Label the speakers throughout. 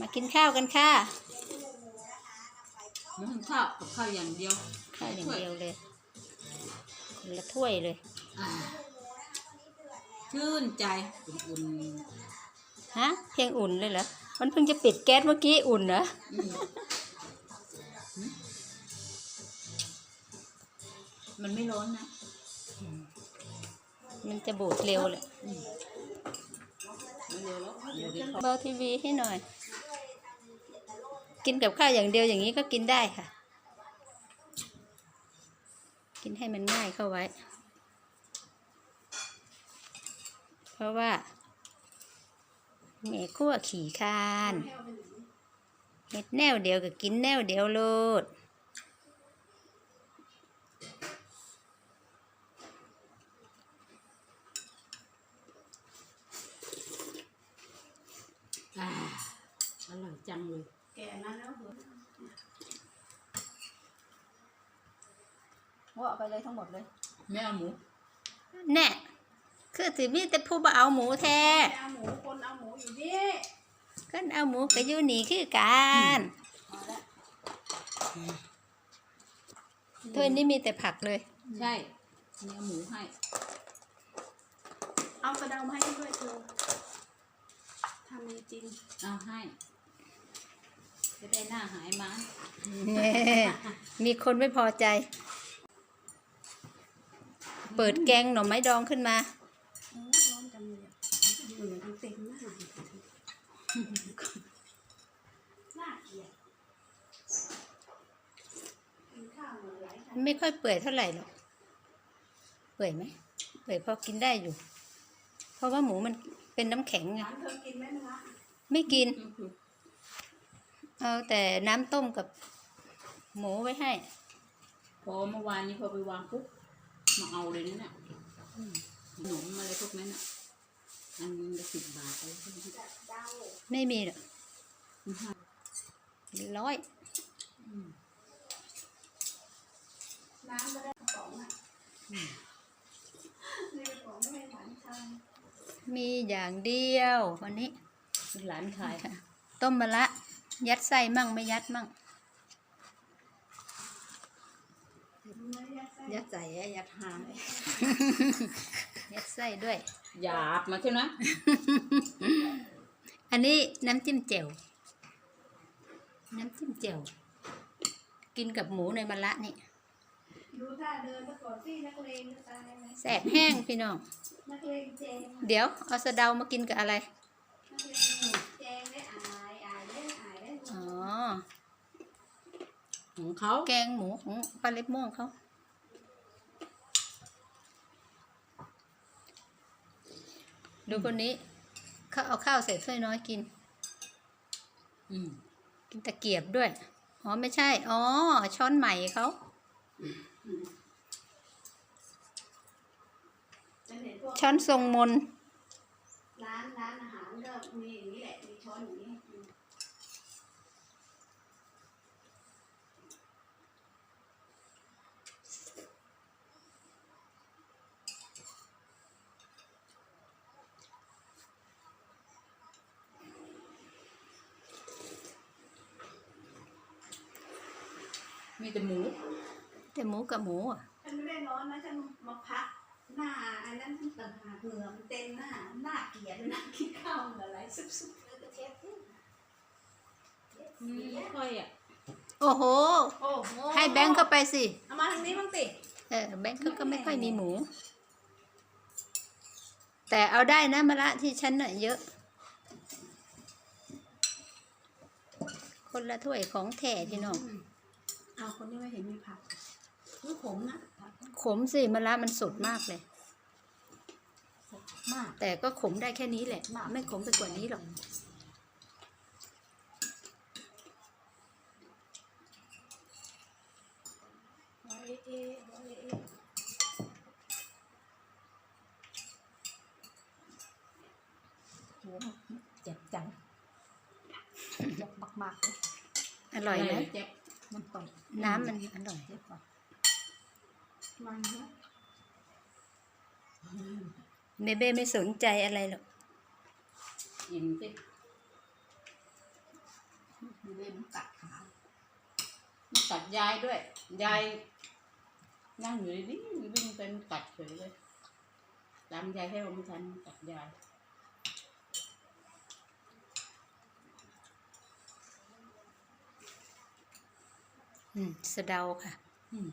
Speaker 1: มากินข้าวกันค่ะ
Speaker 2: หมูหุงข้าวกับข้าวอย่างเดียว
Speaker 1: ข้าวอย่างเดียวเลยคนละถ้วยเลย
Speaker 2: อ่าชื่นใจอุ่น
Speaker 1: ฮะเพียงอุ่นเลยเหรอ มันเพิ่งจะปิดแก๊สเมื่อกี้อุ่นเหรอ
Speaker 2: ๆอืมหืมมันไม่ร้อนนะ
Speaker 1: มันจะบูดเร็วเลย
Speaker 2: อืมไม่เร็วแล้วเดี๋ยวเดี๋ยวเขา
Speaker 1: เบาทีวีให้หน่อย กินกับข้าวอย่างเดียวอย่างนี้ก็กินได้ค่ะ กินให้มันง่ายเข้าไว้ เพราะว่าแม่ขั้วขี่คานเห็ดแนวเดียวก็กินแนวเดียวโลด
Speaker 2: อ่าอร่อยจังเลย
Speaker 3: แก่นั้นแล้วเหรอ
Speaker 1: ว่าเอาไปเลยทั้งหมดเลย
Speaker 2: ไม่เอาหมู
Speaker 1: แน่คือถือมีแต่ผู้บ่เอาหมูแท้
Speaker 3: ไม่เอาหมูคนเอาหมูอยู่นี่
Speaker 1: ก็เอาหมูก็อยู่นี่คือกัน
Speaker 3: พอแล้ว
Speaker 1: ถ้วยนี้มีแต่ผักเลย
Speaker 2: ใช่มีเอาหมูให้
Speaker 3: เอากระเดามาให้ด้วยเธอทำมีจริง
Speaker 2: เอาให้ จะได้หน้าหายมั้ง
Speaker 1: มีคนไม่พอใจ เปิดแกงหน่อไม้ดองขึ้นมา
Speaker 3: ร้อนจังเลยเหงื่อทั้งเต็มหน้าน่าเกลียดไม่
Speaker 1: ค่อยเปื่อยเท่าไหร่หรอก เปื่อยไหม เปื่อยพอกินได้อยู่ เพราะว่าหมูมันเป็นน้ำแข็งไง
Speaker 3: ไม่
Speaker 1: กิน เอาแต่น้ำต้มกับหมูไว้ให้
Speaker 2: พอเมื่อวานนี้พอไปวางปุ๊บมาเอาเลยนะเนี่ยขนมอะไรพวกนั้นอะอันละสิบบาทอะไรพวกนี้
Speaker 3: เดา
Speaker 1: ไม่มีหรอก
Speaker 2: อืมค่ะ
Speaker 1: ร้อย
Speaker 2: อืม
Speaker 3: น้ำก็ได้กระป๋องอะในกระป๋องไม่ให้หลานทาน
Speaker 1: มีอย่างเดียว วันนี้
Speaker 2: หลานขาย
Speaker 1: ค่ะ ต้มมะละ ยัดไส้มั่งไม่ยัดมั่ง
Speaker 3: ไม่ได้ใส่
Speaker 2: ยัดใส่ยัดหาง
Speaker 1: ยัดไส้ด้วย
Speaker 2: หยาบมาใช่ไหม
Speaker 1: อันนี้น้ำจิ้มแจ่วน้ำจิ้มแจ่วกินกับหมูในมะละนี่
Speaker 3: ดูท่าเดินซะก่อนสินักเลงจะตายไหม
Speaker 1: แสบแห้งพี่น้อง
Speaker 3: นักเลงเจง
Speaker 1: เดี๋ยวเอาสะเดามากินกับอะไร
Speaker 3: นักเลงเจงได้อายอายได้อายได้
Speaker 1: อ๋อ
Speaker 2: ของเขา
Speaker 1: แกงหมูของปลาเล็บม่วงเขาดูคนนี้เขาเอาข้าวใส่ถ้วยน้อยกิน
Speaker 2: อืม
Speaker 1: กินตะเกียบด้วย อ๋อไม่ใช่ อ๋อ ช้อนใหม่เขา
Speaker 3: ฉันเห็นพวก
Speaker 1: ช้อนทรงมน
Speaker 3: ร้านร้านอาหารก็มีอย่างนี้แหละ มีช้อนอย่างนี้ ม
Speaker 2: มีแต่หมู
Speaker 1: แต่หมูกับหมูอะ
Speaker 3: ฉันไม่ได้ร้อนนะฉันมาพักหน้าอันนั้นต่างหากเหงื่อมันเต็มหน้าหน้าเกลียดเลยนะกินข้าวเหงื่อไหลซุบๆเลยกระเทียมขึ้น
Speaker 2: ไม่ค่อยอะ
Speaker 1: โอ้โห
Speaker 3: โอ้โห
Speaker 1: ให้แบงค์เข้าไปสิ
Speaker 3: เอามาทางนี้บ้างสิ
Speaker 1: เออแบงค์เขาก็ไม่ค่อยมีหมู แต่เอาได้นะมะละที่ฉันน่ะเยอะ คนละถ้วยของแท้พี่น้อง
Speaker 3: เอาคนนี้ไม่เห็นมีผักนี่ผมนะผัก
Speaker 1: ขมสิมะละมันสดมากเลย
Speaker 3: มาก
Speaker 1: แต่ก็ขมได้แค่นี้แหละ ไม่ขมไปกว่านี้หรอก
Speaker 3: โอ้ยเอ๊ะโอ้ยเอ๊ะ
Speaker 2: โหเจ็บจัง
Speaker 3: เจ็บมากๆเลย
Speaker 1: อร่อยไหม
Speaker 2: เจ็บ
Speaker 3: มันตก
Speaker 1: น้ำมันอร่อย
Speaker 3: เจ็บกว่ามันนะ
Speaker 1: เบเบ้ไม่สนใจอะไรหรอก
Speaker 2: อิ่มสิ
Speaker 3: เล่มนกัดขา
Speaker 2: มันกัดยายด้วย ยายนั่งอยู่ดีๆวิ่งไปมันกัดเฉยเลยตามยายให้เราไม่ทันมันกัดยาย
Speaker 1: อืมสะเดาค่ะ
Speaker 2: อืม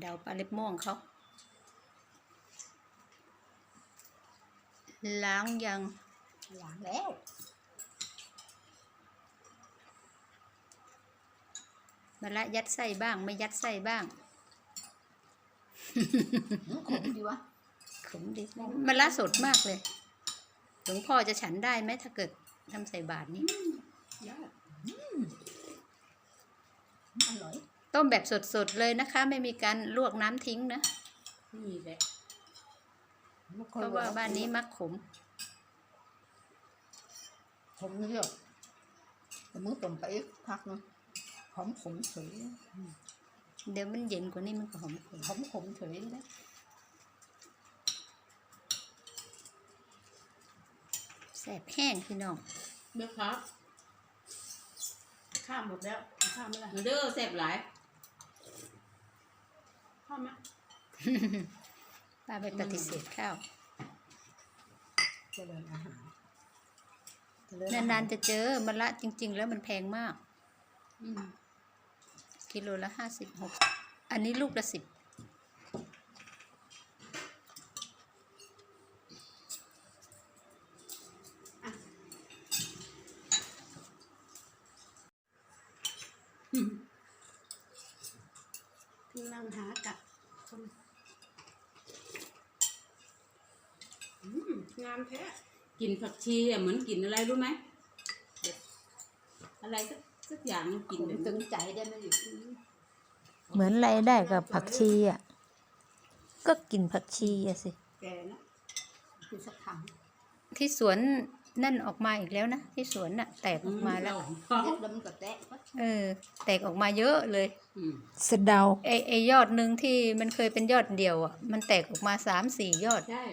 Speaker 1: เดาปลาเล็บม่วงเขาล้างยัง
Speaker 3: หลังแล้ว
Speaker 1: มาละยัดไส้บ้าง ไม่ยัดไส้บ้าง
Speaker 3: หืมขมดีวะ
Speaker 1: ขมดีมันละสดมากเลยหลวงพ่อจะฉันได้ไหมถ้าเกิดทำใส่บาทนี้
Speaker 2: ยอด
Speaker 3: อร่อย
Speaker 1: ต้มแบบสดๆเลยนะคะ ไม่มีการลวกน้ำทิ้งนะ
Speaker 2: นี่แหละ
Speaker 1: เพราะว่าบ้านนี้มักขม
Speaker 3: ขมเยอะแต่มึงต้มไปอีกพักนึงหอมขมเฉย
Speaker 1: เดี๋ยวมันเย็นกว่านี้มันก็หอมขม
Speaker 3: หอมขมเฉยนะ
Speaker 1: แสบแห้งพี่น้อง
Speaker 2: เบ้อครับ
Speaker 3: ข้ามหมดแล้ว ข้ามไม่ได้
Speaker 2: มาเด้อแซ่บหลาย
Speaker 3: ข้าม ไหม
Speaker 1: ป้าไปปฏิเสธข้าว
Speaker 3: เจริญอาหาร
Speaker 1: นานๆจะเจอมันละจริง ๆ แล้วมันแพงมาก
Speaker 2: อืม
Speaker 1: กิโลละห้าสิบหกอันนี้ลูกละสิบ
Speaker 2: อืม
Speaker 3: นั่งหากับคนงามแท้
Speaker 2: กินผักชีอะเหมือนกินอะไรรู้ไหมแบบอะไรสักสักอย่างกิน
Speaker 3: ผม
Speaker 2: แบบ
Speaker 3: ตึงใจได้ไหมอยู่
Speaker 1: เหมือนอะไรได้กับผักชีอะ ก็กินผักชีอะสิ
Speaker 3: แกนะคือสักค
Speaker 1: ที่สวนนั่นออกมาอีกแล้วนะ ที่สวนน่ะ แตกออกมาแล้วำ
Speaker 3: เล็ดแล้วมันก็แตะวะ
Speaker 1: เออ แตกออกมาเยอะเลย
Speaker 2: อืม
Speaker 1: สะเดา ไอไอยอดหนึ่งที่มันเคยเป็นยอดเดียวอะ มันแตกออกมาสามสี่ยอด
Speaker 2: ใช่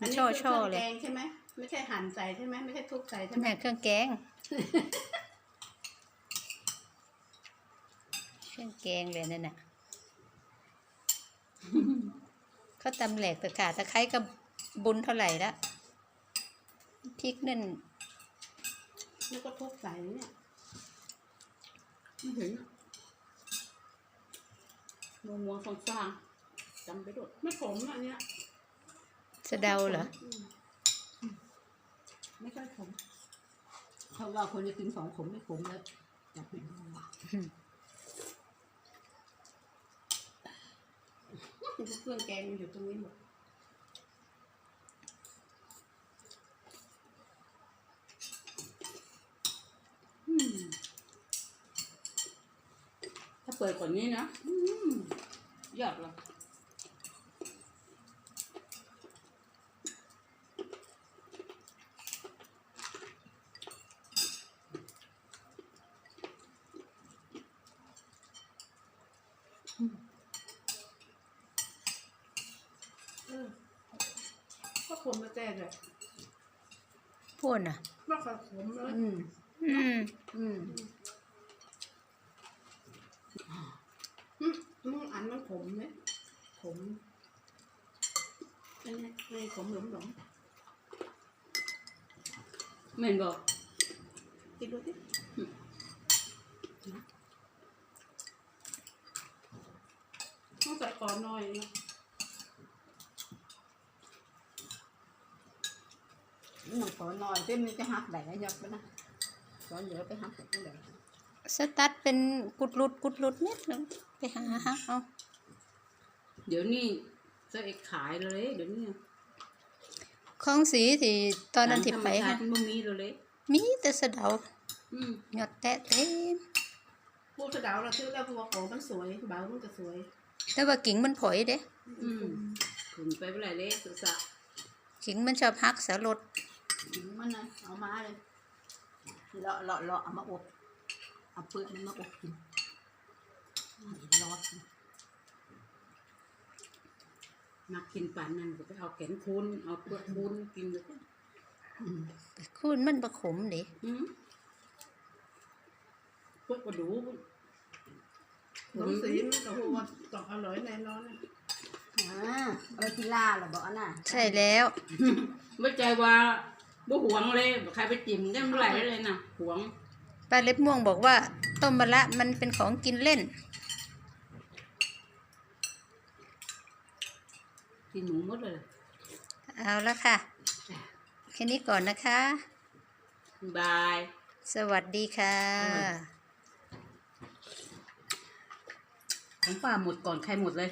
Speaker 3: อันนี้
Speaker 1: ช่อ
Speaker 3: คือ
Speaker 1: ช่อ
Speaker 3: เครื่อง
Speaker 1: เลย
Speaker 3: แกงใช่ไหมไม่ใช่หั่นใส่ใช่ไหมไม่ใช่ทุบใส่ใช่ไหม
Speaker 1: แม่เครื่องแกง เครื่องแกงเลยนั่นน่ะเขาตำแหลกตะขาตะไคร้กับบุญเท่าไหร่ละพริกนั่น
Speaker 3: แล้วก็ทุบใส่เนี่ย
Speaker 2: ไม่เห็นมัวมัวๆฟางๆจำไปด้วย
Speaker 3: ไม่ขมอะอันเนี้ย
Speaker 1: สะเดาเหรอ
Speaker 3: มไม่ค่อยขมเขาว่าคนจะกินของขมไม่ขมแล้วจับเป็นว่าเครื่องแกงมันอยู่ตรงนี้หมด
Speaker 2: อืมถ้าเปิดกว่านี้นะอืมยอดเลย
Speaker 3: ขมมาแต่เลย
Speaker 1: พูดน่ะ
Speaker 3: ไม่ค่อยขมเลย
Speaker 2: อืม
Speaker 1: อืม
Speaker 2: อืม
Speaker 3: อืมอืมอันมันขมไหมขมอันนี้ไม่ขมหลงหลง
Speaker 2: แม่นบอก
Speaker 3: กินดูสิต้องใส่ก่อนหน่อยนะ หนูขอหน่อยเต้นมันจะหักแดดยับไปนะขอเหลือไปหักแดด
Speaker 1: สตัดเป็นกุดรุดกุดรุดนิดนึงไปหาฮักเอา
Speaker 2: เดี๋ยวนี้จะเอกขายเลย เดี๋ยวนี้
Speaker 1: ของสีที่ตอนนั้นที่ไป
Speaker 2: ธรรมชา
Speaker 1: ค่ะ
Speaker 2: ติมันมีเลย
Speaker 1: มีแต่สะเดา
Speaker 2: อืม
Speaker 1: หยอดแตะเต็ม
Speaker 3: พูดกระดาวเราซื้อแล้วพวกของมันสวยเบามันก็สวย
Speaker 1: แต่ว่ากิ่งมันผอยเด้
Speaker 2: อืมถึงไปเมื่อไหร่เลยสุสะ
Speaker 1: กิ่งมันชอบฮักสารด
Speaker 3: ถึงมันนะเอามาเลยเลาะเลาะเลาะเอามาอบเอาเปลือกมันมาอบกินรอด
Speaker 2: มักกินป่านนั่นก็ไปเอาแขนคูนเอาเปลือกคูนกินเลย
Speaker 3: อืม
Speaker 1: คุณมันประขมเด้
Speaker 2: อืมพวกกระดูก
Speaker 3: น้องสีมันก็ว่าต้องอร่อยแน่นอนนะ
Speaker 4: อ่าเอาไปกินลาเหรอบอกอันน่ะ
Speaker 1: ใช่แล้ว
Speaker 2: ไม่ใจว่า บ่หวงเลยใครไปจิ้มได้เมื่อไหร่เลยนะหวง
Speaker 1: ป้าเล็บม่วงบอกว่า ต้มมะละมันเป็นของกินเล่น
Speaker 2: กินหมูหมดเลย
Speaker 1: เอาละค่ะ แค่นี้ก่อนนะคะ
Speaker 2: บาย
Speaker 1: สวัสดีค่ะ
Speaker 2: ของป้าหมดก่อนใครหมดเลย